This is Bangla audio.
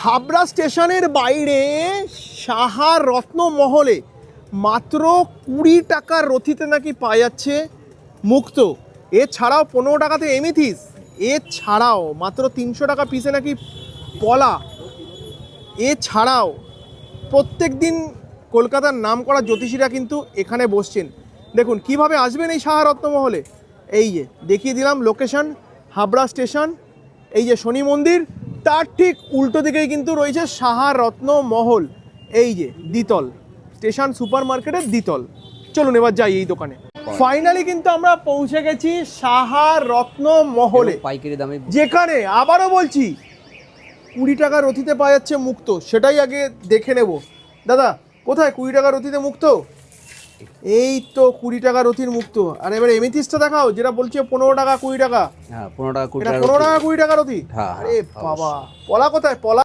হাবড়া স্টেশনের বাইরে সাহা রত্ন মহলে মাত্র কুড়ি টাকার রথিতে নাকি পাওয়া যাচ্ছে মুক্ত। এছাড়াও পনেরো টাকাতে এমিথিস। এছাড়াও মাত্র তিনশো টাকা পিসে নাকি পলা। এছাড়াও প্রত্যেক দিন কলকাতার নাম করা জ্যোতিষীরা কিন্তু এখানে বসছেন। দেখুন, কীভাবে আসবেন এই সাহা রত্নমহলে এই যে, দেখিয়ে দিলাম লোকেশন হাবড়া স্টেশন, এই যে শনি মন্দির তার ঠিক উল্টো দিকেই কিন্তু রয়েছে সাহা রত্ন মহল এই যে দ্বিতল স্টেশন সুপার মার্কেটের দ্বিতল। চলুন এবার যাই এই দোকানে। ফাইনালি কিন্তু আমরা পৌঁছে গেছি সাহা রত্ন মহলে। পাইকারি দামে যেখানে আবারও বলছি কুড়ি টাকা রথিতে পাওয়া যাচ্ছে মুক্ত সেটাই আগে দেখে নেব। দাদা কোথায় কুড়ি টাকা রথিতে মুক্ত? এই তো কুড়ি টাকা রথির মুক্ত। আর এবার এমিথিসটা দেখাও যেটা বলছে পনেরো টাকা কুড়ি টাকা। হ্যাঁ পনেরো টাকা কুড়ি টাকা পনেরো টাকা কুড়ি টাকা রথি? হ্যাঁ, আরে হ্যাঁ, বাবা পলা কোথায়? পলা